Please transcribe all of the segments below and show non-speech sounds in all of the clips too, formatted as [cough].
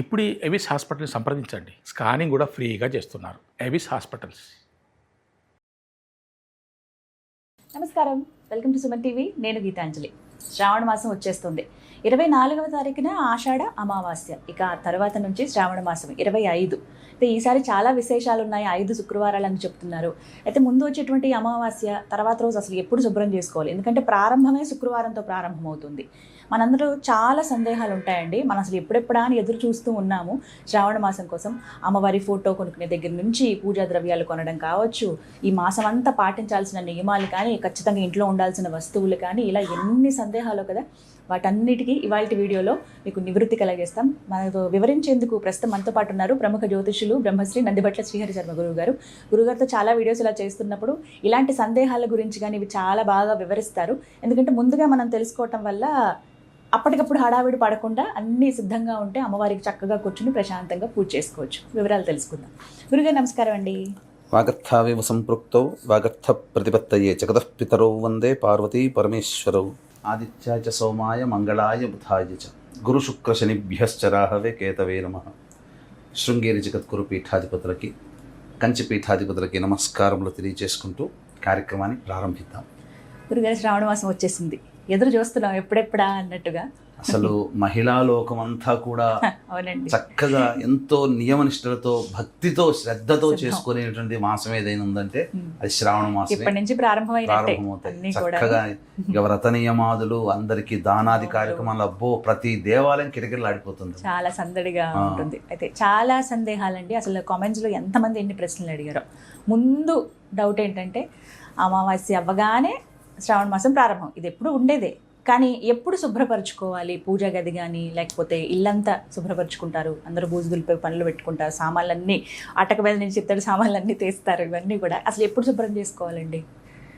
ఇప్పుడు ఎవిస్ హాస్పిటల్ని సంప్రదించండి. స్కానింగ్ కూడా ఫ్రీగా చేస్తున్నారు. ఎవిస్ హాస్పిటల్స్. నమస్కారం. Welcome to Suman TV. నేను గీతాంజలి. శ్రావణ మాసం వచ్చేస్తుంది. ఇరవై నాలుగవ తారీఖున ఆషాఢ అమావాస్య. ఇక తర్వాత నుంచి శ్రావణ మాసం ఇరవై ఐదు. అయితే ఈసారి చాలా విశేషాలు ఉన్నాయి ఐదు శుక్రవారాలు అని చెప్తున్నారు. అయితే ముందు వచ్చేటువంటి అమావాస్య తర్వాత రోజు అసలు ఎప్పుడు శుభ్రం చేసుకోవాలి? ఎందుకంటే ప్రారంభమే శుక్రవారంతో ప్రారంభమవుతుంది. మనందరూ చాలా సందేహాలు ఉంటాయండి. మనం అసలు ఎప్పుడెప్పుడా అని ఎదురు చూస్తూ ఉన్నాము. శ్రావణ మాసం కోసం అమ్మవారి ఫోటో కొనుక్కునే దగ్గర నుంచి పూజా ద్రవ్యాలు కొనడం కావచ్చు ఈ మాసం అంతా పాటించాల్సిన నియమాలు కానీ ఖచ్చితంగా ఇంట్లో ఉండాల్సిన వస్తువులు కానీ ఇలా ఎన్ని సందేహాలు కదా వాటన్నిటికీ ఇవాళ వీడియోలో మీకు నివృత్తి కలిగేస్తాం. మనకు వివరించేందుకు ప్రస్తుతం మనతో పాటు ఉన్నారు ప్రముఖ జ్యోతిషులు బ్రహ్మశ్రీ నందిబట్ల శ్రీహరి శర్మ గురువు గారు గురుగారితో చాలా వీడియోస్ ఇలా చేస్తున్నప్పుడు ఇలాంటి సందేహాల గురించి కానీ ఇవి చాలా బాగా వివరిస్తారు. ఎందుకంటే ముందుగా మనం తెలుసుకోవటం వల్ల అప్పటికప్పుడు హడావిడి పడకుండా అన్నీ సిద్ధంగా ఉంటే అమ్మవారికి చక్కగా కూర్చుని ప్రశాంతంగా పూజ చేసుకోవచ్చు. వివరాలు తెలుసుకుందాం. గురుగారు నమస్కారం అండి. వాగర్థావివ సంపృక్తౌ వాగర్థ ప్రతిపత్తయే జగతః పితరౌ వందే పార్వతీ పరమేశ్వరౌ. ఆదిత్యాయ చ సోమాయ మంగళాయ బుధాయ చ. గురుశుక్రశనిభ్యశ్చరాహవే కేతవే నమ. శృంగేరి జగద్గురు పీఠాధిపతులకి కంచి పీఠాధిపతులకి నమస్కారములు తెలియజేసుకుంటూ కార్యక్రమాన్ని ప్రారంభిద్దాం. గురుగారు శ్రావణ మాసం వచ్చేసింది. ఎదురు చూస్తున్నాం ఎప్పుడెప్పుడా అన్నట్టుగా. అసలు మహిళా లోకమంతా కూడా అవునండి. చక్కగా ఎంతో నియమనిష్టలతో భక్తితో శ్రద్ధతో చేసుకునేటువంటి మాసం ఏదైనా ఉందంటే. అది శ్రావణ మాసమే. ఇప్పటి నుంచి ప్రారంభమవుతాయి. కూడా చక్కగా ఇక వ్రత నియమాదులు అందరికి దానాది కార్యక్రమాలు అబ్బో ప్రతి దేవాలయం కిటకిటలాడిపోతుంది చాలా సందడిగా. ఉంటుంది. అయితే చాలా సందేహాలండి. అసలు కామెంట్స్లో ఎంతమంది ఎన్ని ప్రశ్నలు అడిగారో. ముందు డౌట్ ఏంటంటే అమావాస్య అవ్వగానే శ్రావణ మాసం ప్రారంభం. ఇది ఎప్పుడు ఉండేదే. కానీ ఎప్పుడు శుభ్రపరచుకోవాలి? పూజ గది కానీ లేకపోతే ఇల్లంతా శుభ్రపరచుకుంటారు? అందరూ బూజు దులిపై పనులు పెట్టుకుంటారు. సామాన్లన్నీ అటక మీద నుంచి ఇత్తడి సామాన్లన్నీ తీస్తారు. ఇవన్నీ కూడా అసలు ఎప్పుడు శుభ్రం చేసుకోవాలండి?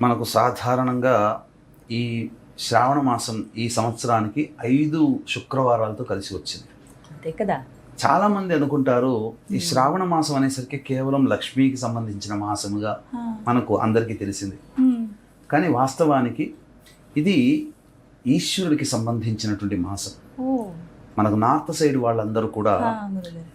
మనకు సాధారణంగా ఈ శ్రావణ మాసం ఈ సంవత్సరానికి ఐదు శుక్రవారాలతో కలిసి వచ్చింది. అంతే కదా? చాలా మంది అనుకుంటారు ఈ శ్రావణ మాసం అనేసరికి కేవలం లక్ష్మీకి సంబంధించిన మాసముగా. మనకు అందరికీ తెలిసింది. కానీ వాస్తవానికి ఇది ఈశ్వరుడికి సంబంధించినటువంటి మాసం మనకు నార్త్ సైడ్ వాళ్ళందరూ కూడా.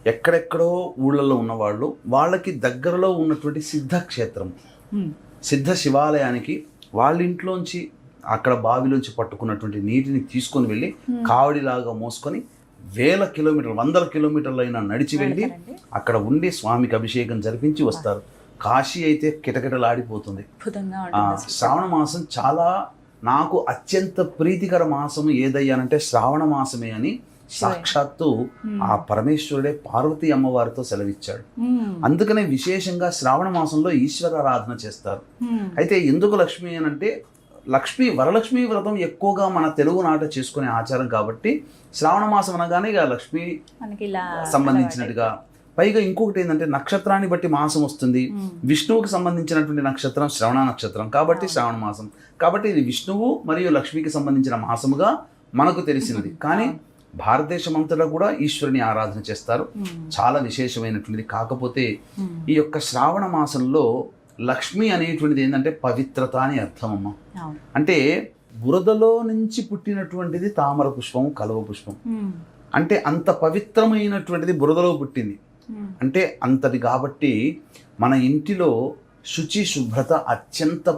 ఎక్కడెక్కడో ఊళ్ళల్లో ఉన్నవాళ్ళు వాళ్ళకి దగ్గరలో ఉన్నటువంటి సిద్ధ క్షేత్రం ఉమ్. సిద్ధ శివాలయానికి వాళ్ళ ఇంట్లోంచి అక్కడ బావిలోంచి పట్టుకున్నటువంటి నీటిని తీసుకొని వెళ్ళి. కావడిలాగా మోసుకొని వేల కిలోమీటర్లు వందల కిలోమీటర్లైనా నడిచి వెళ్ళి? అక్కడ ఉండి స్వామికి అభిషేకం జరిపించి వస్తారు కాశీ అయితే కిటకిటలాడిపోతుంది. శ్రావణ మాసం చాలా నాకు అత్యంత ప్రీతికర మాసం ఏదయ్యానంటే శ్రావణ మాసమే అని సాక్షాత్తు. ఆ పరమేశ్వరుడే పార్వతీ అమ్మవారితో సెలవిచ్చాడు. అందుకనే విశేషంగా శ్రావణ మాసంలో ఈశ్వరారాధన చేస్తారు. అయితే ఎందుకు లక్ష్మి అని అంటే లక్ష్మి వరలక్ష్మి వ్రతం ఎక్కువగా మన తెలుగు నాట చేసుకునే ఆచారం కాబట్టి శ్రావణ మాసం అనగానే ఇక లక్ష్మి సంబంధించినట్టుగా పైగా ఇంకొకటి ఏంటంటే నక్షత్రాన్ని బట్టి మాసం వస్తుంది. విష్ణువుకి సంబంధించినటువంటి నక్షత్రం శ్రవణ నక్షత్రం కాబట్టి శ్రావణ మాసం కాబట్టి ఇది విష్ణువు మరియు లక్ష్మికి సంబంధించిన మాసముగా మనకు తెలిసినది [laughs] కానీ భారతదేశం అంతటా కూడా ఈశ్వరుని ఆరాధన చేస్తారు. చాలా విశేషమైనటువంటిది కాకపోతే. ఈ యొక్క శ్రావణ మాసంలో లక్ష్మి అనేటువంటిది ఏంటంటే పవిత్రత అని అర్థం అమ్మ అంటే బురదలో నుంచి పుట్టినటువంటిది తామర పుష్పం కలువ పుష్పం. అంటే అంత పవిత్రమైనటువంటిది బురదలో పుట్టింది. అంటే అంతది కాబట్టి మన ఇంటిలో శుచి శుభ్రత అత్యంత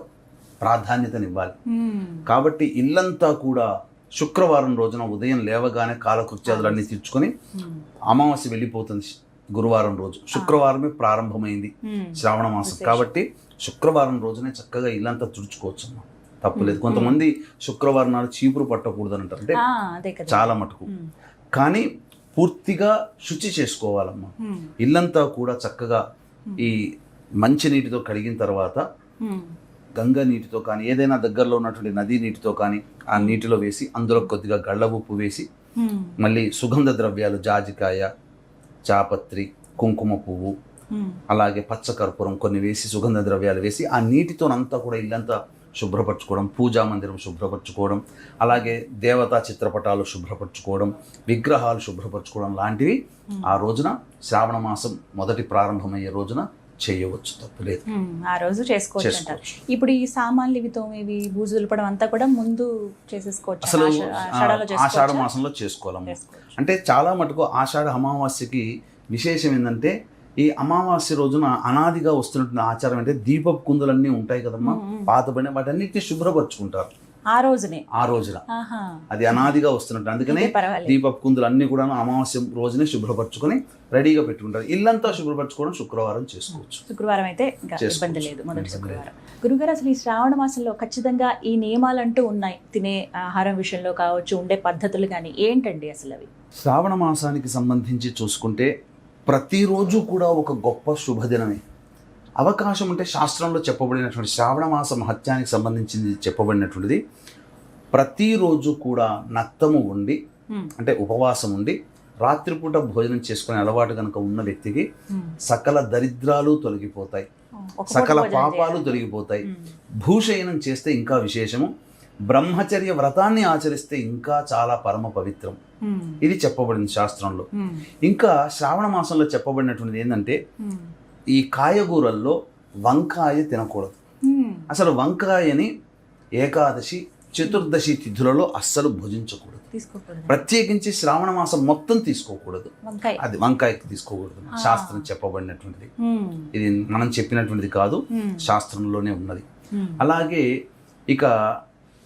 ప్రాధాన్యతనివ్వాలి. ఉమ్. కాబట్టి ఇల్లంతా కూడా శుక్రవారం రోజున ఉదయం లేవగానే కాలకృత్యాదులన్నీ తీర్చుకొని ఉమ్. అమావాస్య వెళ్ళిపోతుంది గురువారం రోజు. శుక్రవారమే ప్రారంభమైంది. శ్రావణ మాసం. కాబట్టి శుక్రవారం రోజునే చక్కగా ఇల్లంతా తుడుచుకోవచ్చు అమ్మా తప్పులేదు కొంతమంది శుక్రవారం నాడు చీపురు పట్టకూడదు అంటారు. అంటే కదా. చాలా మటుకు. కానీ పూర్తిగా శుచి చేసుకోవాలమ్మా. ఇల్లంతా కూడా చక్కగా ఈ మంచి నీటితో కడిగిన తర్వాత. గంగ నీటితో కానీ ఏదైనా దగ్గరలో ఉన్నటువంటి నదీ నీటితో కానీ ఆ నీటిలో వేసి అందులో కొద్దిగా గళ్ళ ఉప్పు వేసి. మళ్ళీ సుగంధ ద్రవ్యాలు జాజికాయ చాపత్రి కుంకుమ పువ్వు. అలాగే పచ్చ కర్పూరం కొన్ని వేసి సుగంధ ద్రవ్యాలు వేసి ఆ నీటితోనంతా కూడా ఇల్లంతా శుభ్రపరచుకోవడం పూజా మందిరం శుభ్రపరచుకోవడం అలాగే దేవతా చిత్రపటాలు శుభ్రపరచుకోవడం విగ్రహాలు శుభ్రపరచుకోవడం లాంటివి ఆ రోజున శ్రావణ మాసం మొదటి ప్రారంభమయ్యే రోజున చేయవచ్చు తప్పులేదు ఆ రోజు చేసుకోవచ్చు. ఇప్పుడు ఈ సామాన్లు ఇవి తోమేవి బూజు దులపడం అంతా కూడా ముందు చేసేసుకోవచ్చు అసలు ఆషాఢ? మాసంలో చేసుకోవాలమ్మ చేసుకోవచ్చు. అంటే చాలా మటుకు ఆషాఢ అమావాస్యకి విశేషం ఏంటంటే ఈ అమావాస్య రోజున అనాదిగా వస్తున్నటువంటి ఆచారం అంటే దీపపు కుందులన్నీ ఉంటాయి కదమ్మా. మ్మ్, మ్మ్. పాతబడిన వాటన్నిటిని శుభ్రపరచుకుంటారు. ఆ రోజునే. ఆ రోజున. అది అనాదిగా వస్తున్నట్టు. అందుకనే దీపపు కుందులు అన్ని కూడా అమావాస్య రోజునే శుభ్రపరచుకొని రెడీగా పెట్టుకుంటారు. ఇల్లంతా శుభ్రపరచుకోవడం శుక్రవారం చేసుకోవచ్చు. శుక్రవారం అయితే. ఇబ్బంది లేదు మొదటి శుక్రవారం. గురుగారు అసలు ఈ శ్రావణ మాసంలో ఖచ్చితంగా ఈ నియమాలు అంటూ ఉన్నాయి. తినే ఆహారం విషయంలో కావచ్చు ఉండే పద్ధతులు కానీ ఏంటండి అసలు అవి? శ్రావణ మాసానికి సంబంధించి చూసుకుంటే ప్రతిరోజు కూడా ఒక గొప్ప శుభదినమే. అవకాశం ఉంటే శాస్త్రంలో చెప్పబడినటువంటి శ్రావణ మాస మహత్యానికి సంబంధించింది చెప్పబడినటువంటిది. ప్రతిరోజు కూడా నక్తము ఉండి అంటే ఉపవాసం ఉండి రాత్రిపూట భోజనం చేసుకునే అలవాటు కనుక ఉన్న వ్యక్తికి. సకల దరిద్రాలు తొలగిపోతాయి. సకల పాపాలు. తొలగిపోతాయి. భూషయనం చేస్తే ఇంకా విశేషము. బ్రహ్మచర్య వ్రతాన్ని ఆచరిస్తే ఇంకా చాలా పరమ పవిత్రం. ఇది చెప్పబడింది శాస్త్రంలో. ఇంకా శ్రావణ మాసంలో చెప్పబడినటువంటిది ఏంటంటే ఈ కాయగూరల్లో వంకాయ తినకూడదు. అసలు వంకాయని ఏకాదశి చతుర్దశి తిథులలో అస్సలు భుజించకూడదు. ప్రత్యేకించి శ్రావణ మాసం మొత్తం తీసుకోకూడదు. అది వంకాయకి తీసుకోకూడదు. శాస్త్రం చెప్పబడినటువంటిది. ఇది మనం చెప్పినటువంటిది కాదు శాస్త్రంలోనే ఉన్నది. అలాగే ఇక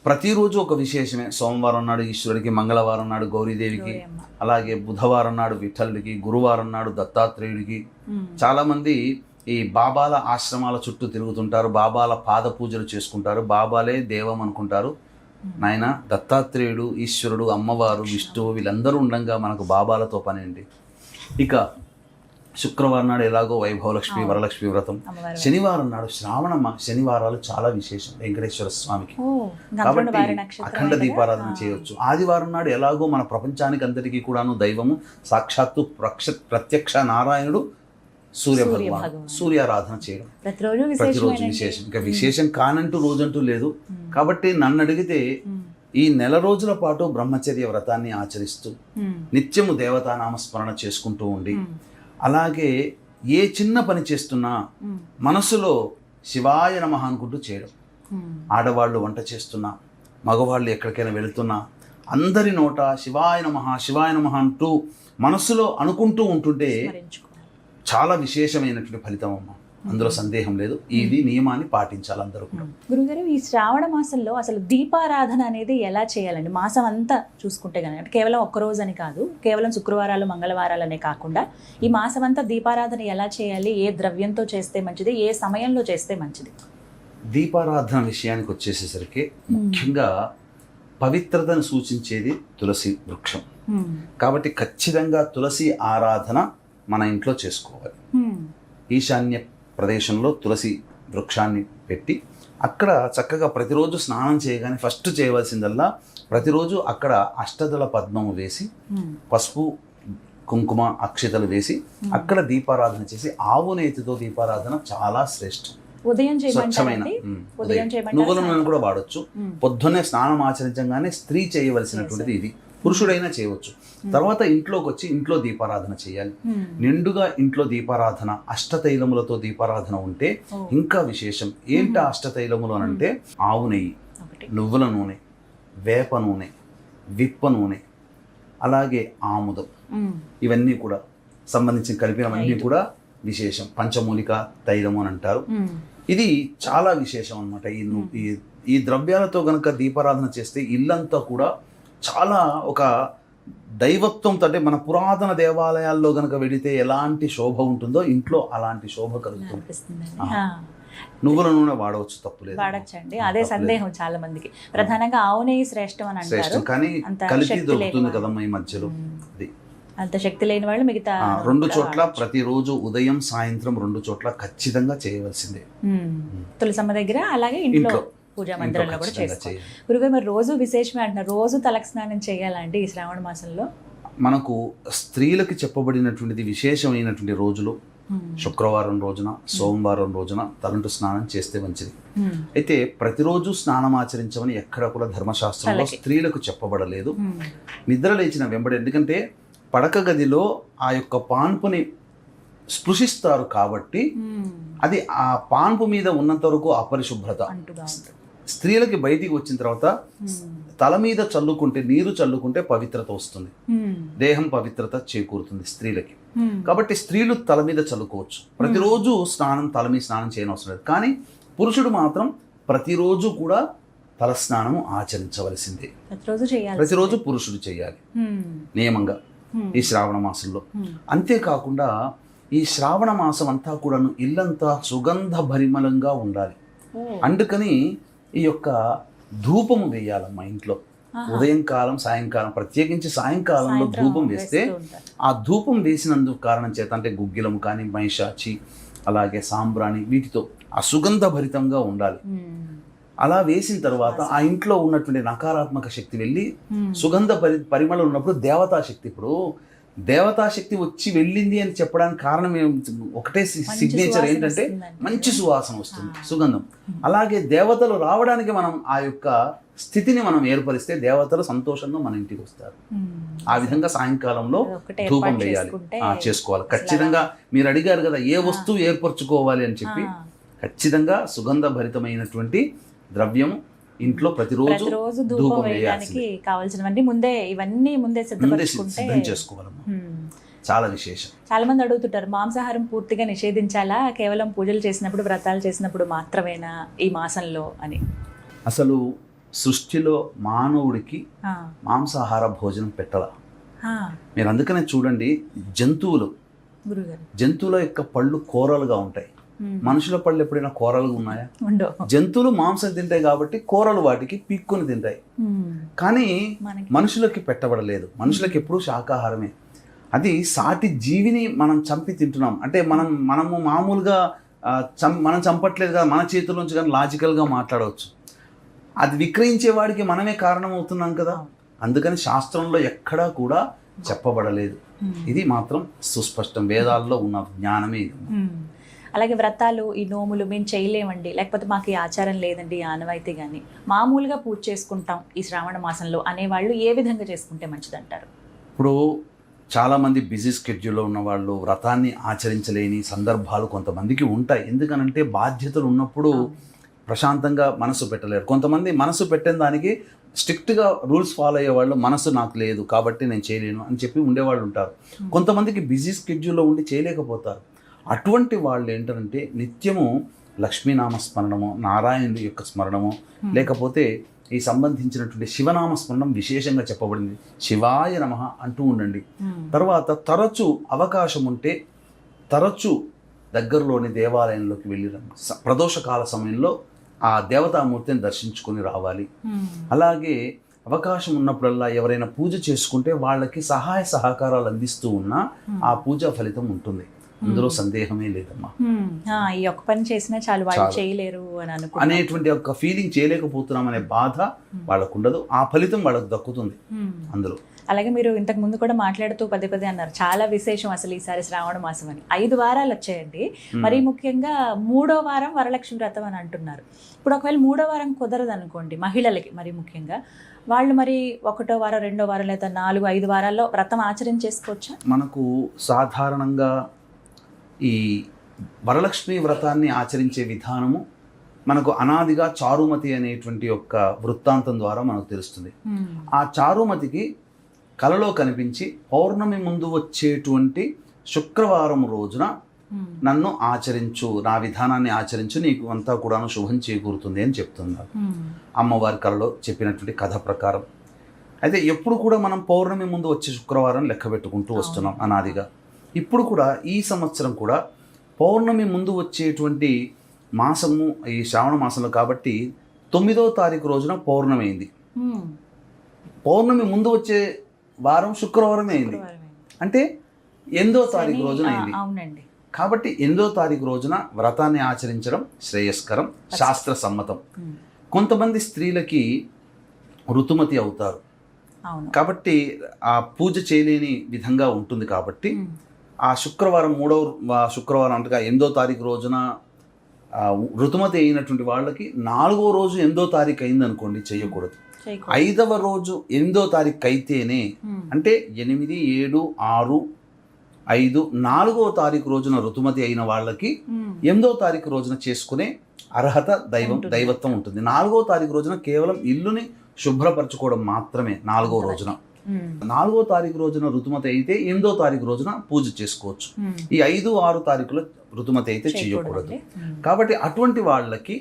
ప్రతిరోజు ఒక విశేషమే. సోమవారం నాడు ఈశ్వరుడికి మంగళవారం నాడు గౌరీదేవికి. అలాగే బుధవారం నాడు విఠలుడికి గురువారం నాడు దత్తాత్రేయుడికి. చాలామంది ఈ బాబాల ఆశ్రమాల చుట్టూ తిరుగుతుంటారు బాబాల పాద పూజలు చేసుకుంటారు బాబాలే దేవం అనుకుంటారు. నాయన దత్తాత్రేయుడు ఈశ్వరుడు అమ్మవారు విష్ణువు వీళ్ళందరూ ఉండంగా మనకు బాబాలతో పని ఇక శుక్రవారం నాడు ఎలాగో వైభవలక్ష్మి. వరలక్ష్మి వ్రతం. శనివారం నాడు శ్రావణ శనివారాలు చాలా విశేషం. వెంకటేశ్వర స్వామికి. కాబట్టి అఖండ దీపారాధన కదా? చేయొచ్చు. ఆదివారం నాడు ఎలాగో మన ప్రపంచానికి అందరికీ కూడాను దైవము సాక్షాత్తు ప్రత్యక్ష నారాయణుడు సూర్య భగవాన్. సూర్యారాధన చేయడం. ప్రతిరోజు విశేషం. ఇంకా విశేషం కానంటూ రోజంటూ లేదు. కాబట్టి నన్ను అడిగితే ఈ నెల రోజుల పాటు బ్రహ్మచర్య వ్రతాన్ని ఆచరిస్తూ నిత్యము దేవతా నామస్మరణ చేసుకుంటూ ఉండి అలాగే ఏ చిన్న పని చేస్తున్నా మనసులో శివాయ నమః అనుకుంటూ చేయడం. ఆడవాళ్ళు వంట చేస్తున్నా మగవాళ్ళు ఎక్కడికైనా వెళుతున్నా అందరి నోట శివాయ నమః శివాయ నమః అంటూ మనసులో అనుకుంటూ ఉంటుంటే. చాలా విశేషమైనటువంటి ఫలితం అమ్మ అందులో సందేహం లేదు. ఇది నియమాన్ని పాటించాలి అందరూ కూడా. గురుగారు ఈ శ్రావణ మాసంలో అసలు దీపారాధన అనేది ఎలా చేయాలండి? మాసం అంతా చూసుకుంటే కనుక కేవలం ఒక్క రోజు అని కాదు కేవలం శుక్రవారాలు మంగళవారాలనే కాకుండా ఈ మాసం అంతా దీపారాధన ఎలా చేయాలి? ఏ ద్రవ్యంతో చేస్తే మంచిది? ఏ సమయంలో చేస్తే మంచిది? దీపారాధన విషయానికి వచ్చేసేసరికి ముఖ్యంగా పవిత్రతను సూచించేది తులసి వృక్షం. కాబట్టి ఖచ్చితంగా తులసి ఆరాధన మన ఇంట్లో చేసుకోవాలి. ఈశాన్య ప్రదేశంలో తులసి వృక్షాన్ని పెట్టి అక్కడ చక్కగా ప్రతిరోజు స్నానం చేయగానే ఫస్ట్ చేయవలసిందల్లా ప్రతిరోజు అక్కడ అష్టదళ పద్మము వేసి హ్మ్. పసుపు కుంకుమ అక్షతలు వేసి అక్కడ దీపారాధన చేసి ఆవు నేతితో దీపారాధన చాలా శ్రేష్టం ఉదయం స్వచ్ఛమైన. చేయమంటారా? నువ్వుల నూనె కూడా వాడొచ్చు. పొద్దున్నే స్నానం ఆచరించగానే స్త్రీ చేయవలసినటువంటిది ఇది పురుషుడైనా చేయవచ్చు. తర్వాత ఇంట్లోకి వచ్చి ఇంట్లో దీపారాధన చేయాలి. నిండుగా ఇంట్లో దీపారాధన అష్టతైలములతో దీపారాధన ఉంటే. ఇంకా విశేషం. ఏంటి అష్టతైలములు అని అంటే ఆవు నెయ్యి నువ్వుల నూనె వేప నూనె విప్ప నూనె అలాగే ఆముదం. ఇవన్నీ కూడా సంబంధించిన కలిపినవన్నీ కూడా విశేషం. పంచమూలిక తైలము అని అంటారు. ఇది చాలా విశేషం అనమాట ఈ ఈ ద్రవ్యాలతో గనక దీపారాధన చేస్తే ఇల్లంతా కూడా చాలా ఒక దైవత్వంతో అంటే మన పురాతన దేవాలయాల్లో గనక వెళితే ఎలాంటి శోభ ఉంటుందో ఇంట్లో అలాంటి శోభ కలుగుతుంది. నువ్వుల నూనె వాడవచ్చు తప్పులేదు వాడచ్చండి అదే. సందేహం చాలా మందికి ప్రధానంగా ఆవు నెయ్యి శ్రేష్టం అని అంటారు కానీ శక్తి దొరుకుతుంది కదమ్మా ఈ మధ్యలో. అది అంత శక్తి లేని వాళ్ళు మిగతా రెండు చోట్ల. ప్రతిరోజు ఉదయం సాయంత్రం రెండు చోట్ల ఖచ్చితంగా చేయవలసిందే మ్మ్. తులసమ్మ దగ్గర అలాగే ఇంట్లో. పూజా మందిరంలో కూడా చేయాలి గురుగారు మరి రోజు విశేషమే అంటున్నారు రోజు తలకి స్నానం చేయాలండి ఈ శ్రావణ మాసంలో మనకు స్త్రీలకు చెప్పబడినటువంటిది విశేషమైనటువంటి రోజులు. శుక్రవారం రోజున సోమవారం రోజున తలంటు స్నానం చేస్తే మంచిది. అయితే ప్రతిరోజు స్నానం ఆచరించమని ఎక్కడ కూడా ధర్మశాస్త్రంలో. స్త్రీలకు చెప్పబడలేదు. నిద్ర లేచిన వెంబడి ఎందుకంటే పడక గదిలో ఆ యొక్క పాన్పుని స్పృశిస్తారు కాబట్టి. అది ఆ పాన్పు మీద ఉన్నంత వరకు అపరిశుభ్రత స్త్రీలకి బయటికి వచ్చిన తర్వాత మ్మ్. తల మీద చల్లుకుంటే నీరు చల్లుకుంటే పవిత్రత వస్తుంది మ్మ్. దేహం పవిత్రత చేకూరుతుంది స్త్రీలకి మ్మ్. కాబట్టి స్త్రీలు తల మీద చల్లుకోవచ్చు ప్రతిరోజు స్నానం తల మీద స్నానం చేయని అవసరం లేదు కానీ పురుషుడు మాత్రం ప్రతిరోజు కూడా తల స్నానం ఆచరించవలసిందే ప్రతిరోజు పురుషుడు చేయాలి. నియమంగా. ఈ శ్రావణ మాసంలో. అంతేకాకుండా ఈ శ్రావణ మాసం అంతా కూడాను ఇల్లంతా సుగంధ భరిమలంగా ఉండాలి. అందుకని ఈ యొక్క ధూపము వేయాలి మా ఇంట్లో. ఉదయం కాలం సాయంకాలం ప్రత్యేకించి సాయంకాలంలో ధూపం వేస్తే. ఆ ధూపం వేసినందుకు కారణం చేత అంటే గుగ్గిలం కానీ మైషాచి అలాగే సాంబ్రాణి వీటితో అసుగంధ భరితంగా ఉండాలి. అలా వేసిన తర్వాత ఆ ఇంట్లో ఉన్నటువంటి నకారాత్మక శక్తి వెళ్ళి. సుగంధ పరి పరిమళం ఉన్నప్పుడు దేవతా శక్తి ఇప్పుడు దేవతా శక్తి వచ్చి వెళ్ళింది అని చెప్పడానికి కారణం ఒకటే సిగ్నేచర్ ఏంటంటే. మంచి సువాసన వస్తుంది. సుగంధం అలాగే దేవతలు రావడానికి మనం ఆ యొక్క స్థితిని మనం ఏర్పరిస్తే దేవతలు సంతోషంగా మన ఇంటికి వస్తారు. ఆ విధంగా సాయంకాలంలో ధూపం వేయాలి చేసుకోవాలి ఖచ్చితంగా మీరు అడిగారు కదా ఏ వస్తువు ఏర్పరచుకోవాలి అని చెప్పి. ఖచ్చితంగా సుగంధ భరితమైనటువంటి ద్రవ్యం ఇంట్లో ప్రతిరోజు ధూపం వేయడానికి కావాల్సినవన్నీ ముందే ఇవన్నీ ముందే సిద్ధం చేసుకోవాలమ్మా మ్మ్. చాలా విశేషం చాలా మంది అడుగుతుంటారు మాంసాహారం పూర్తిగా నిషేధించాలా కేవలం పూజలు చేసినప్పుడు వ్రతాలు చేసినప్పుడు మాత్రమేనా ఈ మాసంలో అని అసలు సృష్టిలో మానవుడికి. మాంసాహార భోజనం పెట్టాల. మీరు అందుకనే చూడండి జంతువులు జంతువుల యొక్క పళ్ళు కూరలుగా ఉంటాయి. మనుషుల పళ్ళు ఎప్పుడైనా కూరలుగా ఉన్నాయా? జంతువులు మాంసం తింటాయి కాబట్టి కూరలు వాటికి పీక్కుని తింటాయి. కానీ మనుషులకి పెట్టబడలేదు. మనుషులకి ఎప్పుడూ శాకాహారమే. అది సాటి జీవిని మనం చంపి తింటున్నాం. అంటే మనం మనము మామూలుగా చం మనం చంపట్లేదు కదా మన చేతుల నుంచి కానీ లాజికల్గా మాట్లాడవచ్చు. అది విక్రయించే వాడికి మనమే కారణం అవుతున్నాం కదా. అందుకని శాస్త్రంలో ఎక్కడా కూడా చెప్పబడలేదు. ఇది మాత్రం సుస్పష్టం. వేదాల్లో ఉన్న జ్ఞానమే ఇది. అలాగే వ్రతాలు ఈ నోములు మేము చేయలేమండి. లేకపోతే మాకు ఈ ఆచారం లేదండి ఈ ఆనవాయితీ కానీ మామూలుగా పూజ చేసుకుంటాం ఈ శ్రావణ మాసంలో అనేవాళ్ళు ఏ విధంగా చేసుకుంటే మంచిదంటారు? ఇప్పుడు చాలామంది బిజీ స్కెడ్యూల్లో ఉన్న వాళ్ళు వ్రతాన్ని ఆచరించలేని సందర్భాలు కొంతమందికి ఉంటాయి. ఎందుకనంటే బాధ్యతలు ఉన్నప్పుడు ప్రశాంతంగా మనసు పెట్టలేరు. కొంతమంది మనసు పెట్టిన దానికి స్ట్రిక్ట్గా రూల్స్ ఫాలో అయ్యే వాళ్ళు మనసు నాకు లేదు కాబట్టి నేను చేయలేను అని చెప్పి ఉండేవాళ్ళు ఉంటారు. కొంతమందికి బిజీ స్కెడ్యూల్లో ఉండి చేయలేకపోతారు. అటువంటి వాళ్ళు ఏంటంటే నిత్యము లక్ష్మీనామ స్మరణము నారాయణుడి యొక్క స్మరణము లేకపోతే ఈ సంబంధించినటువంటి శివనామ స్మరణం విశేషంగా చెప్పబడింది. శివాయ నమ అంటూ ఉండండి. మ్మ్. తర్వాత తరచు అవకాశం ఉంటే తరచు దగ్గరలోని దేవాలయంలోకి వెళ్ళి ప్రదోషకాల సమయంలో ఆ దేవతామూర్తిని దర్శించుకొని రావాలి. మ్మ్. అలాగే అవకాశం ఉన్నప్పుడల్లా ఎవరైనా పూజ చేసుకుంటే వాళ్ళకి సహాయ సహకారాలు అందిస్తూ ఉన్నా ఆ పూజ ఫలితం ఉంటుంది. అందులో సందేహమే లేదమ్మా. ఈ ఒక్క పని చేసినా చాలు వాళ్ళు. చేయలేరు అని అనుకుంటున్నాను అనేటువంటి ఒక ఫీలింగ్ చేయలేకపోతున్నాం అనే బాధ వాళ్ళకు ఉండదు ఆ ఫలితం వాళ్ళకు దక్కుతుంది. అందులో. అలాగే మీరు ఇంతకు ముందు కూడా మాట్లాడుతూ పదే పదే అన్నారు చాలా విశేషం అసలు ఈసారి శ్రావణ మాసం అని. ఐదు వారాలు వచ్చాయండి. మరీ ముఖ్యంగా మూడో వారం వరలక్ష్మి వ్రతం అని అంటున్నారు. ఇప్పుడు ఒకవేళ మూడో వారం కుదరదు అనుకోండి మహిళలకి మరి ముఖ్యంగా వాళ్ళు మరి ఒకటో వారం రెండో వారం లేదా నాలుగు ఐదు వారాల్లో వ్రతం ఆచరించేసుకోవచ్చా? మనకు సాధారణంగా ఈ వరలక్ష్మి వ్రతాన్ని ఆచరించే విధానము మనకు అనాదిగా చారుమతి అనేటువంటి యొక్క వృత్తాంతం ద్వారా మనకు తెలుస్తుంది. ఆ చారుమతికి కలలో కనిపించి పౌర్ణమి ముందు వచ్చేటువంటి శుక్రవారం రోజున నన్ను ఆచరించు నా విధానాన్ని ఆచరించు నీకు అంతా కూడాను శుభం చేకూరుతుంది అని చెప్తున్నారు. అమ్మవారి కళలో చెప్పినటువంటి కథ ప్రకారం. అయితే ఎప్పుడు కూడా మనం పౌర్ణమి ముందు వచ్చే శుక్రవారం లెక్క పెట్టుకుంటూ వస్తున్నాం అనాదిగా. ఇప్పుడు కూడా ఈ సంవత్సరం కూడా పౌర్ణమి ముందు వచ్చేటువంటి మాసము ఈ శ్రావణ మాసంలో కాబట్టి తొమ్మిదో తారీఖు రోజున పౌర్ణమి అయింది. పౌర్ణమి ముందు వచ్చే వారం శుక్రవారమే అయింది. అంటే ఎనిమిదో తారీఖు రోజున అయింది. కాబట్టి ఎనిమిదో తారీఖు రోజున వ్రతాన్ని ఆచరించడం శ్రేయస్కరం శాస్త్ర సమ్మతం. కొంతమంది స్త్రీలకి ఋతుమతి అవుతారు. కాబట్టి ఆ పూజ చేయలేని విధంగా ఉంటుంది కాబట్టి. ఆ శుక్రవారం మూడవ శుక్రవారం అంటే ఎనిమిదో తారీఖు రోజున ఋతుమతి అయినటువంటి వాళ్ళకి నాలుగో రోజు ఎనిమిదో తారీఖు అయింది అనుకోండి చేయకూడదు. ఐదవ రోజు ఎనిమిదో తారీఖు అయితేనే. అంటే ఎనిమిది ఏడు ఆరు ఐదు నాలుగో తారీఖు రోజున ఋతుమతి అయిన వాళ్ళకి. ఎనిమిదో తారీఖు రోజున చేసుకునే అర్హత దైవం దైవత్వం ఉంటుంది నాలుగో తారీఖు రోజున కేవలం ఇల్లుని శుభ్రపరచుకోవడం మాత్రమే నాలుగో రోజున. నాలుగో తారీఖు రోజున ఋతుమతి అయితే ఎనిమిదో తారీఖు రోజున పూజ చేసుకోవచ్చు. ఈ ఐదు ఆరు తారీఖులో ఋతుమతి అయితే చేయకూడదు. కాబట్టి అటువంటి వాళ్ళకి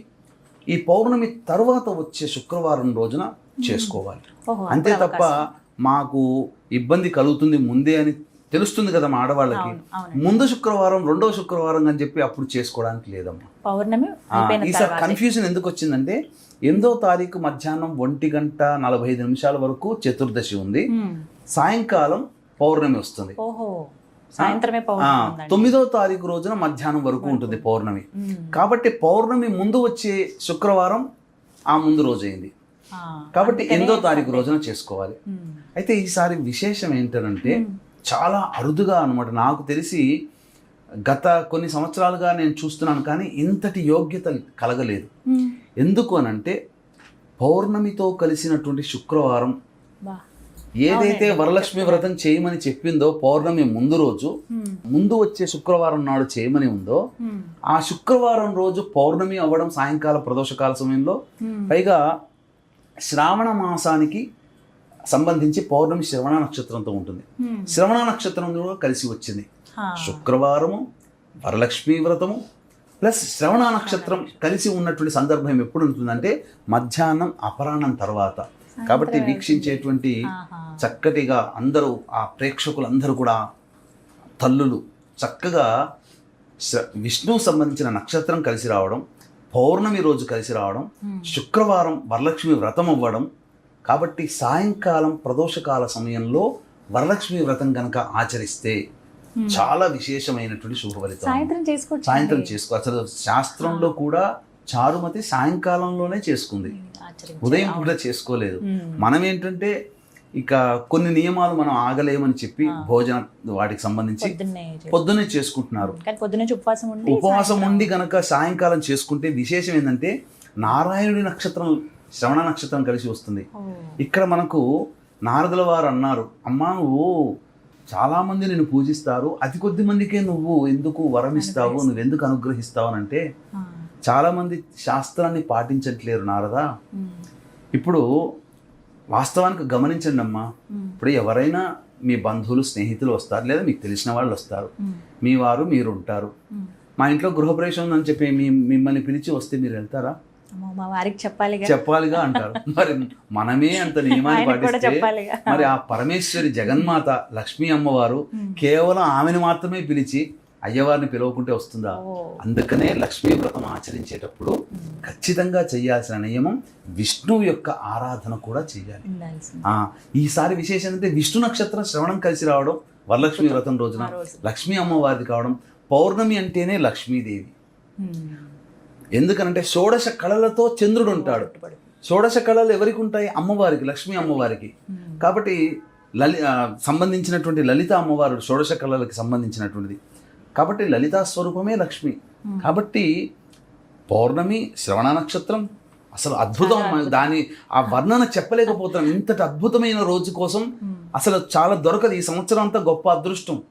ఈ పౌర్ణమి తర్వాత వచ్చే శుక్రవారం రోజున చేసుకోవాలి. అంతే తప్ప మాకు ఇబ్బంది కలుగుతుంది ముందే అని తెలుస్తుంది కదా మా ఆడవాళ్ళకి. ముందు శుక్రవారం రెండో శుక్రవారం అని చెప్పి అప్పుడు చేసుకోవడానికి లేదమ్మా. పౌర్ణమి కన్ఫ్యూజన్ ఎందుకు వచ్చిందంటే ఎనిమిదో తారీఖు మధ్యాహ్నం ఒంటి గంట నలభై ఐదు నిమిషాల వరకు చతుర్దశి ఉంది. సాయంకాలం పౌర్ణమి వస్తుంది. తొమ్మిదో తారీఖు రోజున మధ్యాహ్నం వరకు ఉంటుంది పౌర్ణమి. కాబట్టి పౌర్ణమి ముందు వచ్చే శుక్రవారం ఆ ముందు రోజు అయింది కాబట్టి ఎనిమిదో తారీఖు. రోజున చేసుకోవాలి. అయితే ఈసారి విశేషం ఏంటంటే. చాలా అరుదుగా అనమాట నాకు తెలిసి గత కొన్ని సంవత్సరాలుగా నేను చూస్తున్నాను కానీ ఇంతటి యోగ్యత కలగలేదు. ఎందుకు అనంటే పౌర్ణమితో కలిసినటువంటి శుక్రవారం. ఏదైతే వరలక్ష్మి వ్రతం చేయమని చెప్పిందో పౌర్ణమి ముందు రోజు. ముందు వచ్చే శుక్రవారం నాడు చేయమని ఉందో. ఆ శుక్రవారం రోజు పౌర్ణమి అవ్వడం సాయంకాల ప్రదోషకాల సమయంలో. పైగా శ్రావణ మాసానికి సంబంధించి పౌర్ణమి శ్రవణ నక్షత్రంతో ఉంటుంది. శ్రవణ నక్షత్రం కూడా కలిసి వచ్చింది. శుక్రవారము వరలక్ష్మీ వ్రతము ప్లస్ శ్రవణ నక్షత్రం కలిసి ఉన్నటువంటి సందర్భం ఎప్పుడు ఉంటుందంటే మధ్యాహ్నం అపరాహ్నం తర్వాత కాబట్టి వీక్షించేటువంటి. చక్కటిగా అందరూ ఆ ప్రేక్షకులందరూ కూడా తల్లులు చక్కగా విష్ణువు సంబంధించిన నక్షత్రం కలిసి రావడం పౌర్ణమి రోజు కలిసి రావడం. శుక్రవారం వరలక్ష్మి వ్రతం అవ్వడం కాబట్టి సాయంకాలం ప్రదోషకాల సమయంలో వరలక్ష్మి వ్రతం గనక ఆచరిస్తే. చాలా విశేషమైనటువంటి శుభ ఫలితం. సాయంత్రం చేసుకోవచ్చు సాయంత్రం చేసుకో అసలు శాస్త్రంలో కూడా చారుమతి సాయంకాలంలోనే చేసుకుంది. ఆచరించాలి. ఉదయం. కూడా చేసుకోలేదు. మనం ఏంటంటే ఇక కొన్ని నియమాలు మనం ఆగలేమని చెప్పి భోజన వాటికి సంబంధించి పొద్దున్నే చేసుకో- పొద్దున్నే చేసుకుంటున్నారు. ఉపవాసం ఉండి గనక సాయంకాలం చేసుకుంటే విశేషం ఏంటంటే నారాయణుడి నక్షత్రం శ్రవణ నక్షత్రం కలిసి వస్తుంది. ఇక్కడ మనకు నారదుల వారు అన్నారు అమ్మా నువ్వు చాలా మంది నిన్ను పూజిస్తారు అతి కొద్ది మందికే నువ్వు ఎందుకు వరం ఇస్తావు నువ్వు ఎందుకు అనుగ్రహిస్తావు అని అంటే ఆ. చాలా మంది శాస్త్రాన్ని పాటించట్లేరు నారదా. ఇప్పుడు వాస్తవానికి గమనించండి అమ్మా మ్మ్. ఇప్పుడు ఎవరైనా మీ బంధువులు స్నేహితులు వస్తారు లేదా మీకు తెలిసిన వాళ్ళు వస్తారు. మీ వారు మీరు ఉంటారు. మా ఇంట్లో గృహప్రవేశం ఉందని చెప్పి మీ మిమ్మల్ని పిలిచి వస్తే మీరు వెళ్తారా మా వారికి చెప్పాలిగా చెప్పాలిగా అంటారు మరి మనమే అంత నియమాన్ని పాటిస్తే మరి ఆ పరమేశ్వరి జగన్మాత లక్ష్మీ అమ్మవారు మ్మ్. కేవలం ఆమెను మాత్రమే పిలిచి అయ్యవారిని పిలవకుంటే వస్తుందా. అందుకనే లక్ష్మీ వ్రతం ఆచరించేటప్పుడు ఖచ్చితంగా చేయాల్సిన నియమం విష్ణువు యొక్క ఆరాధన కూడా చేయాలి ఈసారి విశేషం ఏంటంటే విష్ణు నక్షత్రం శ్రవణం కలిసి రావడం వరలక్ష్మి వ్రతం రోజున. లక్ష్మీ అమ్మవారిది కావడం పౌర్ణమి అంటేనే లక్ష్మీదేవి. ఎందుకనంటే షోడశ కళలతో చంద్రుడు ఉంటాడు. షోడశ కళలు ఎవరికి ఉంటాయి? అమ్మవారికి లక్ష్మీ అమ్మవారికి. మ్మ్. కాబట్టి లలి సంబంధించినటువంటి లలిత అమ్మవారు షోడశ కళలకి సంబంధించినటువంటిది. కాబట్టి లలితా స్వరూపమే లక్ష్మి. కాబట్టి పౌర్ణమి శ్రవణ నక్షత్రం అసలు అద్భుతం. దాని ఆ వర్ణన చెప్పలేకపోతున్నాం. ఇంతటి అద్భుతమైన రోజు కోసం. అసలు చాలా దొరకదు. ఈ సంవత్సరం అంతా గొప్ప అదృష్టం.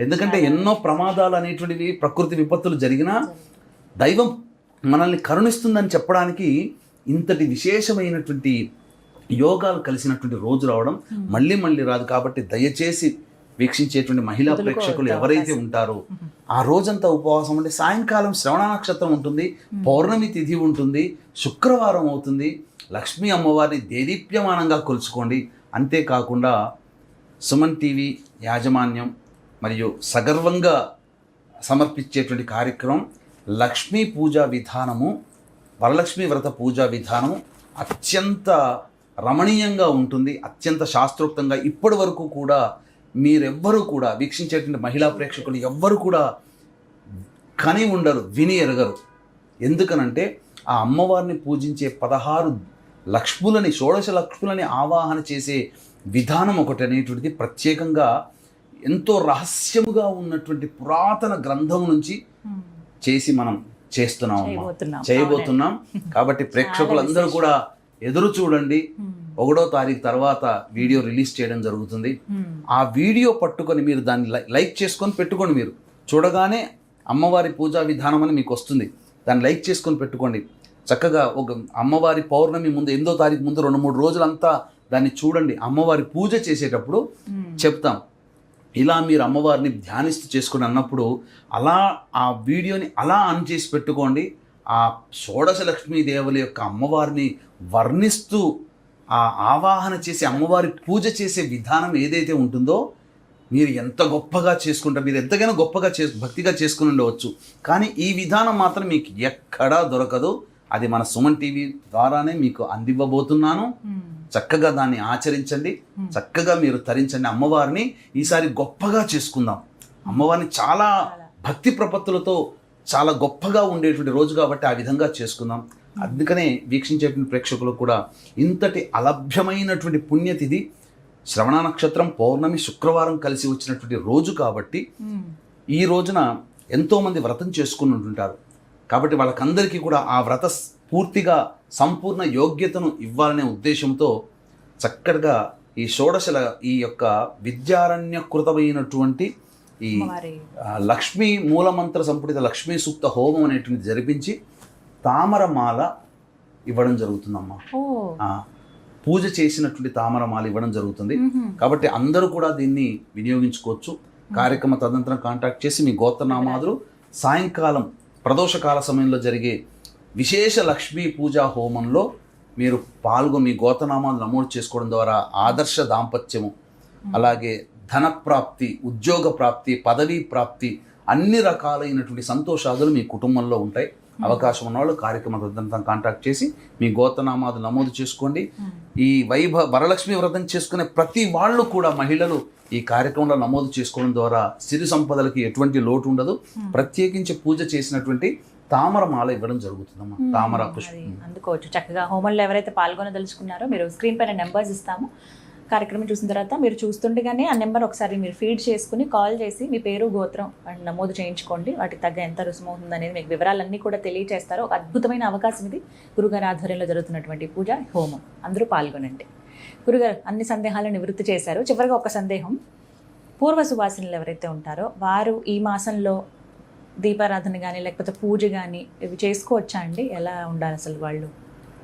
ఎందుకంటే ఎన్నో ప్రమాదాలు అనేటువంటివి ప్రకృతి విపత్తులు జరిగినా దైవం మనల్ని కరుణిస్తుందని చెప్పడానికి ఇంతటి విశేషమైనటువంటి యోగాలు కలిసినటువంటి రోజు రావడం మళ్ళీ మళ్ళీ రాదు కాబట్టి దయచేసి వీక్షించేటువంటి మహిళా ప్రేక్షకులు ఎవరైతే ఉంటారో ఆ రోజంతా ఉపవాసం ఉంటే సాయంకాలం శ్రవణ నక్షత్రం ఉంటుంది పౌర్ణమి తిథి ఉంటుంది శుక్రవారం అవుతుంది లక్ష్మీ అమ్మవారిని దేదీప్యమానంగా కొలుచుకోండి. అంతేకాకుండా సుమన్ టీవీ యాజమాన్యం మరియు సగర్వంగా సమర్పించేటువంటి కార్యక్రమం లక్ష్మీ పూజా విధానము వరలక్ష్మి వ్రత పూజా విధానము అత్యంత రమణీయంగా ఉంటుంది అత్యంత శాస్త్రోక్తంగా. ఇప్పటి వరకు కూడా మీరెవ్వరూ కూడా వీక్షించేటువంటి మహిళా ప్రేక్షకులు ఎవ్వరు కూడా కని ఉండరు విని ఎరగరు. ఎందుకనంటే ఆ అమ్మవారిని పూజించే పదహారు లక్ష్ములని షోడశ లక్ష్ములని ఆవాహన చేసే విధానం ఒకటి అనేటువంటిది ప్రత్యేకంగా ఎంతో రహస్యముగా ఉన్నటువంటి పురాతన గ్రంథం నుంచి చేసి మనం చేస్తున్నాం. చేయబోతున్నాం. కాబట్టి ప్రేక్షకులందరూ కూడా ఎదురు చూడండి. ఒకటో తారీఖు తర్వాత వీడియో రిలీజ్ చేయడం జరుగుతుంది. ఆ వీడియో పట్టుకొని మీరు దాన్ని లైక్ చేసుకొని పెట్టుకోండి మీరు చూడగానే అమ్మవారి పూజా విధానం అని మీకు వస్తుంది దాన్ని లైక్ చేసుకొని పెట్టుకోండి చక్కగా ఒక అమ్మవారి పౌర్ణమి ముందు ఎనిమిదో తారీఖు ముందు రెండు మూడు రోజులంతా దాన్ని చూడండి అమ్మవారి పూజ చేసేటప్పుడు. చెప్తాం ఇలా మీరు అమ్మవారిని ధ్యానిస్తూ చేసుకుని అన్నప్పుడు అలా ఆ వీడియోని అలా ఆన్ చేసి పెట్టుకోండి. ఆ షోడశ లక్ష్మీదేవుల యొక్క అమ్మవారిని వర్ణిస్తూ ఆ ఆవాహన చేసి అమ్మవారి పూజ చేసే విధానం ఏదైతే ఉంటుందో మీరు ఎంత గొప్పగా చేసుకుంటారు మీరు ఎంతగానో గొప్పగా చే భక్తిగా చేసుకుని ఉండవచ్చు. కానీ ఈ విధానం మాత్రం మీకు ఎక్కడా దొరకదు. అది మన సుమన్ టీవీ ద్వారానే మీకు అందివ్వబోతున్నాను. చక్కగా దాన్ని ఆచరించండి. చక్కగా మీరు తరించండి. అమ్మవారిని ఈసారి గొప్పగా చేసుకుందాం. అమ్మవారిని చాలా భక్తి ప్రపత్తులతో చాలా గొప్పగా ఉండేటువంటి రోజు కాబట్టి ఆ విధంగా చేసుకుందాం. అందుకనే వీక్షించేటువంటి ప్రేక్షకులకు కూడా ఇంతటి అలభ్యమైనటువంటి పుణ్యతిథి శ్రవణ నక్షత్రం పౌర్ణమి శుక్రవారం కలిసి వచ్చినటువంటి రోజు కాబట్టి. ఈ రోజున ఎంతోమంది వ్రతం చేసుకుని ఉంటుంటారు. కాబట్టి వాళ్ళకందరికీ కూడా ఆ వ్రత పూర్తిగా సంపూర్ణ యోగ్యతను ఇవ్వాలనే ఉద్దేశంతో చక్కగా ఈ షోడశల ఈ యొక్క విద్యారణ్యకృతమైనటువంటి ఈ లక్ష్మీ మూలమంత్ర సంపుటిత లక్ష్మీ సూక్త హోమం అనేటువంటి జరిపించి తామరమాల ఇవ్వడం జరుగుతుందమ్మా. పూజ చేసినటువంటి తామరమాల ఇవ్వడం జరుగుతుంది. కాబట్టి అందరూ కూడా దీన్ని వినియోగించుకోవచ్చు. కార్యక్రమ తదనంతరం కాంటాక్ట్ చేసి మీ గోత్రనామాదులు సాయంకాలం ప్రదోషకాల సమయంలో జరిగే విశేష లక్ష్మీ పూజా హోమంలో మీరు పాల్గొని మీ గోత్రనామాలు నమోదు చేసుకోవడం ద్వారా ఆదర్శ దాంపత్యము అలాగే ధన ప్రాప్తి ఉద్యోగ ప్రాప్తి పదవీ ప్రాప్తి అన్ని రకాలైనటువంటి సంతోషాదులు మీ కుటుంబంలో ఉంటాయి. అవకాశం ఉన్నవాళ్ళు కార్యక్రమ తదనంతరం కాంటాక్ట్ చేసి మీ గోత్రనామాలు నమోదు చేసుకోండి. ఈ వైభ వరలక్ష్మి వ్రతం చేసుకునే ప్రతి వాళ్ళు కూడా మహిళలు ఈ కార్యక్రమంలో నమోదు చేసుకోవడం ద్వారా సిరి సంపదలకి ఎటువంటి లోటు ఉండదు. ప్రత్యేకించి పూజ చేసినటువంటి తామర మాల ఇవ్వడం జరుగుతుందమ్మా. తామర పుష్పం. అందుకోవచ్చు. చక్కగా హోమంలో ఎవరైతే పాల్గొనదలుచుకున్నారో మీరు స్క్రీన్ పైన నెంబర్స్ ఇస్తాము. కార్యక్రమం చూసిన తర్వాత మీరు చూస్తుండగానే ఆ నెంబర్ ఒకసారి మీరు ఫీడ్ చేసుకుని కాల్ చేసి మీ పేరు గోత్రం అండ్ నమోదు చేయించుకోండి. వాటికి తగ్గ ఎంత రుసుము అవుతుంది అనేది మీకు వివరాలన్నీ కూడా తెలియజేస్తారు ఒక అద్భుతమైన అవకాశం ఇది. గురుగారి ఆధ్వర్యంలో జరుగుతున్నటువంటి పూజ హోమం. అందరూ పాల్గొనండి. గురుగారు అన్ని సందేహాలను నివృత్తి చేశారు. చివరిగా ఒక సందేహం. పూర్వ సువాసినులు ఎవరైతే ఉంటారో వారు ఈ మాసంలో దీపారాధన కానీ లేకపోతే పూజ కానీ ఇవి చేసుకోవచ్చా అండి? ఎలా ఉండాలి అసలు వాళ్ళు?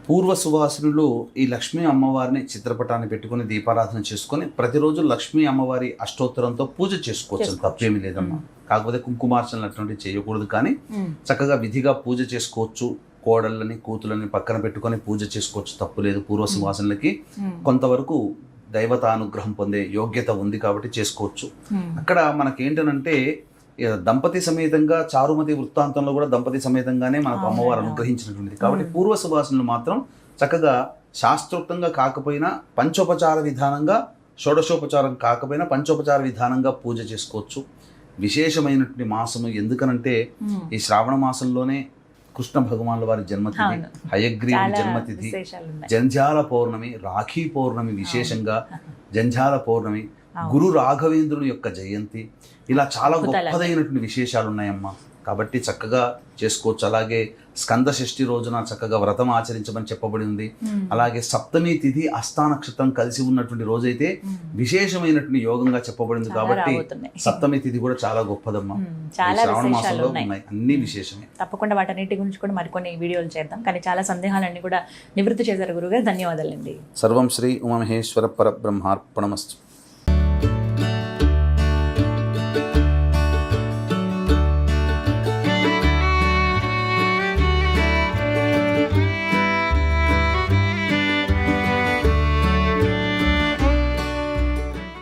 పూర్వ సువాసనులు ఈ లక్ష్మీ అమ్మవారిని చిత్రపటాన్ని పెట్టుకుని దీపారాధన చేసుకొని ప్రతిరోజు లక్ష్మీ అమ్మవారి అష్టోత్తరంతో పూజ చేసుకోవచ్చు. తప్పేమీ లేదమ్మా. కాకపోతే కుంకుమార్చనలు అటువంటివి చేయకూడదు కానీ. చక్కగా విధిగా పూజ చేసుకోవచ్చు. కోడళ్ళని కూతులని పక్కన పెట్టుకొని పూజ చేసుకోవచ్చు తప్పు లేదు పూర్వ సువాసనలకి మ్మ్. కొంతవరకు దైవతానుగ్రహం పొందే యోగ్యత ఉంది కాబట్టి చేసుకోవచ్చు. అక్కడ మనకేంటనంటే దంపతి సమేతంగా చారుమతి వృత్తాంతంలో కూడా దంపతి సమేతంగానే మనకు అమ్మవారు. అనుగ్రహించినటువంటిది కాబట్టి. పూర్వ సువాసనలు మాత్రం చక్కగా శాస్త్రోక్తంగా కాకపోయినా పంచోపచార విధానంగా షోడశోపచారం కాకపోయినా పంచోపచార విధానంగా పూజ చేసుకోవచ్చు విశేషమైనటువంటి మాసము ఎందుకనంటే. ఈ శ్రావణ మాసంలోనే కృష్ణ భగవానుల వారి జన్మతిథి. హయగ్రీవ జన్మతిథి జంధ్యాల పౌర్ణమి రాఖీ పౌర్ణమి విశేషంగా జంధ్యాల పౌర్ణమి. గురు రాఘవేంద్రుని యొక్క జయంతి ఇలా చాలా గొప్పదైనటువంటి విశేషాలు ఉన్నాయమ్మా కాబట్టి చక్కగా చేసుకోవచ్చు. అలాగే స్కంద షష్ఠి రోజున చక్కగా వ్రతం ఆచరించమని చెప్పబడి ఉంది. మ్మ్. అలాగే సప్తమి తిథి నక్షత్రం కలిసి ఉన్నటువంటి రోజైతే. విశేషమైనటువంటి యోగంగా చెప్పబడింది కాబట్టి. సప్తమి తిథి కూడా చాలా గొప్పదమ్మా. శ్రావణ మాసంలో ఉన్నాయి. అన్ని విశేషమే. తప్పకుండా వాటన్నిటి గురించి కూడా మరికొన్ని వీడియోలు చేద్దాం. కానీ చాలా సందేహాలన్నీ కూడా నివృత్తి చేశారు గురుగారు. ధన్యవాదాలండి. సర్వం శ్రీ ఉమమహేశ్వర పరబ్రహ్మార్పణమస్తు.